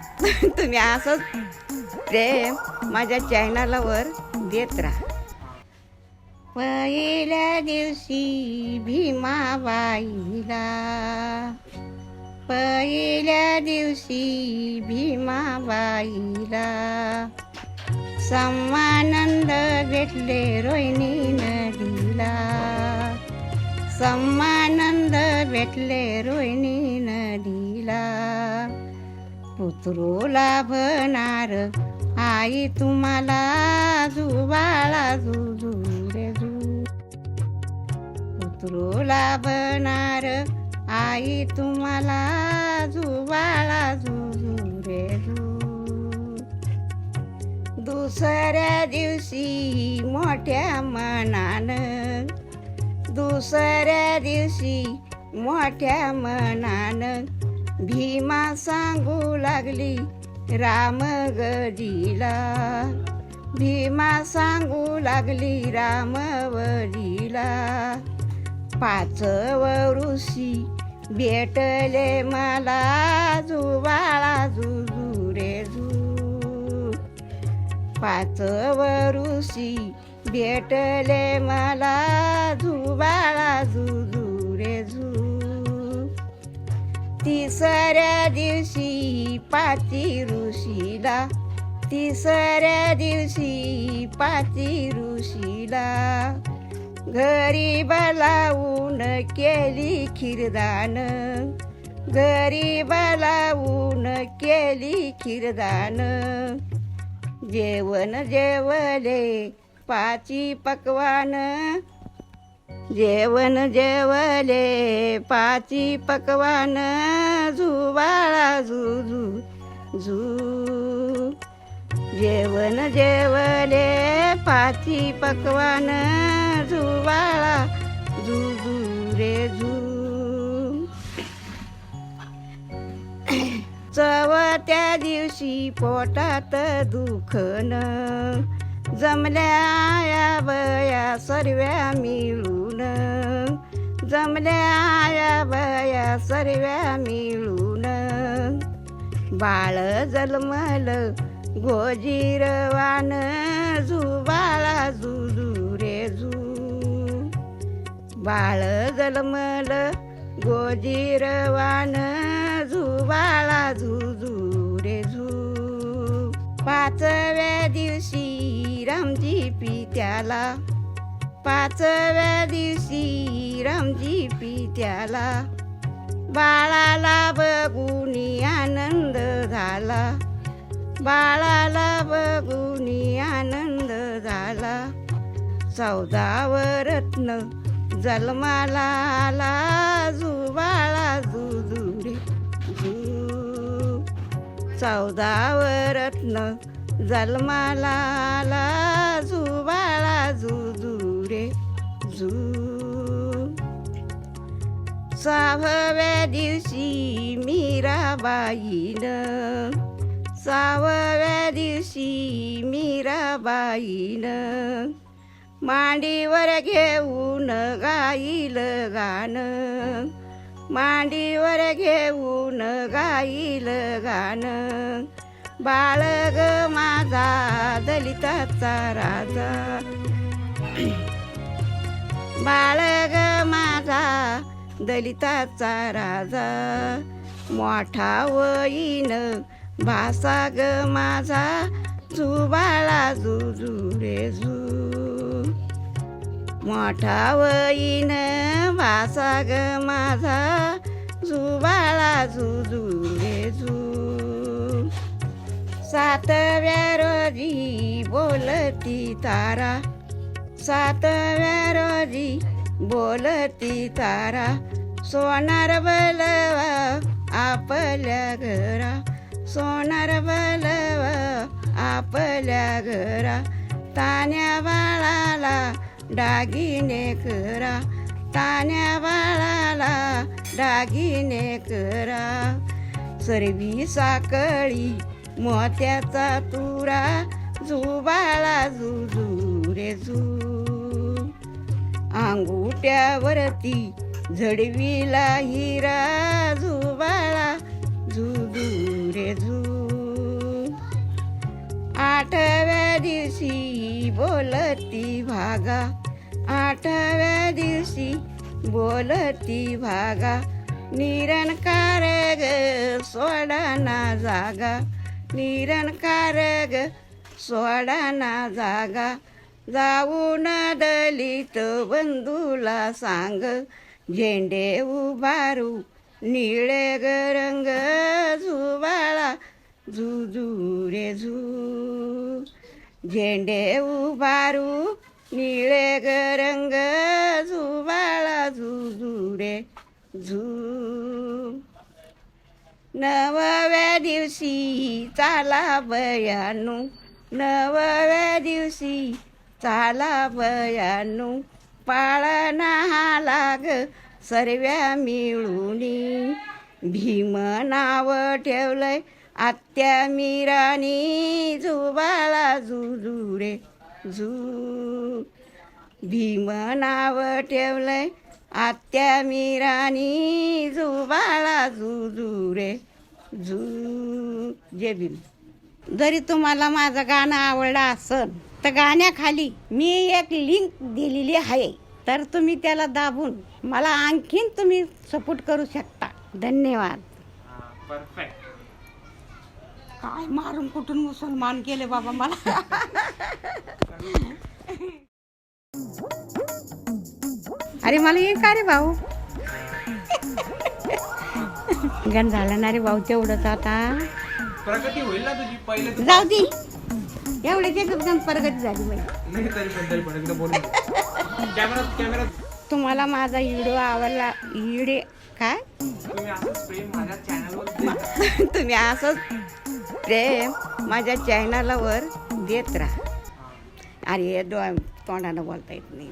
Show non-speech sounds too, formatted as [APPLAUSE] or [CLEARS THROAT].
[LAUGHS] तुम्ही असंच प्रेम माझ्या चॅनलावर देत राहा. पहिल्या दिवशी भीमाबाईला पहिल्या दिवशी भीमाबाईला सम्मानंद भेटले रोहिणी नदीला. सम्मानंद भेटले रोहिणी पुत्रोला लाभणार. आई तुम्हाला जुबाळा जुजू रे जू. लाभणार. आई तुम्हाला जुबाळा जुजू रे जू. दुसऱ्या दिवशी मोठ्या मनानं दुसऱ्या दिवशी मोठ्या मनानं भीमा सांगू लागली राम गजीला भीमा सांगू लागली रामवरीला पाच ऋषी भेटले मला जुवाळा जुजू रे जू. पाच ऋषी भेटले मला झुबाळा जुजू रे झू तिसऱ्या दिवशी पाची ऋषीला. तिसऱ्या दिवशी पाची ऋषीला. घरी बोलावून केली खिरदान. घरी बोलावून केली खिरदान. जेवण जेवले पाची पकवान. जेवण जेवले पाची पकवान झुवाळा झुझू झू जेवण जेवले पाची पकवान झुबाळा झुझू रे झू चवत्या दिवशी पोटात दुखन जमल्या आया बया सर्व्या मिळून जमल्या आया बया सर्व्या मिळून. बाळ जन्मल गोजीरवान झुबाळा झुजू रे झू बाळ जलमल गोजीरवान झुबाळा झुजू रे झू पाचव्या दिवशी त्याला पित्याला पाचव्या दिवशी रामजी पित्याला बाळाला बघुनी आनंद झाला. बाळाला बघुनी आनंद झाला. चौदाव रत्न जन्माला आला. जुबाळा जुजू रे जू चौदाव रत्न जन्माला आला. जुबाळा जुजू रे जू। सहाव्या दिवशी मीराबाईनं। सहाव्या दिवशी मीराबाईनं। मांडीवर घेऊन गाईल गाणं मांडीवर घेऊन गाईल गाणं बाळग माझा दलिताचा राजा। [CLEARS THROAT] बाळ ग माझा दलिताचा राजा. मोठा वईन भासा ग माझा जुबाळा जुजू रे जू. मोठा वईन भासा ग माझा जुबाळा जुजू रे जू. सातव्या रोजी बोलती तारा. सातव्या रोजी बोलती तारा सोनार बलवा आपल्या घरा सोनार बलवा आपल्या घरा तान्या बाळाला डागिने करा तान्या बाळाला दागिने करा. सर्वी साकळी मोत्याचा तुरा जुबाळा जुजू बेजू अंगुट्यावरती झडवीला हिरा जुबाळा झुजू रे झू आठव्या दिवशी बोलती भागा आठव्या दिवशी बोलती भागा निरणकार ग सोडाना जागा निरणकार ग सोडाना जागा. जाऊन दलित बंधूला सांग. झेंडे उभारू निळे गरंग झुबाळा झुझू रे झू झेंडे उभारू निळे गरंग झुबाळा झुझू रे झू नवव्या दिवशी चाला बयानू. नवव्या दिवशी चाला बयानू पाळणा लाग सर्व्या मिळूनी. भीम नाव ठेवलंय आत्या मीरानी. झुबाळा झुझू रे झू भीम नाव ठेवलंय आत्या मीरानी. झुबाळा झुझू रे झू जे भीम. जरी तुम्हाला माझं गाणं आवडलं असन तर गाण्याखाली मी एक लिंक दिलेली आहे. तर तुम्ही त्याला दाबून मला आणखीन तुम्ही सपोर्ट करू शकता. धन्यवाद. परफेक्ट काय मारून कुठून मुसलमान केले बाबा मला? अरे मला ये का रे भाऊ? गण झालं ना रे भाऊ तेवढंच आता. प्रगती होईल ना तुझी पहिले जाऊ दे. एवढ्याच एकच गण प्रगती झाली म्हणजे तुम्हाला माझा व्हिडिओ आवडला व्हिडिओ काय? तुम्ही असंच प्रेम माझ्या चॅनलवर [LAUGHS] तुम्ही असंच प्रेम माझ्या चॅनलवर देत राहा. अरे डोळ्या तोंडानं बोलता येत नाही.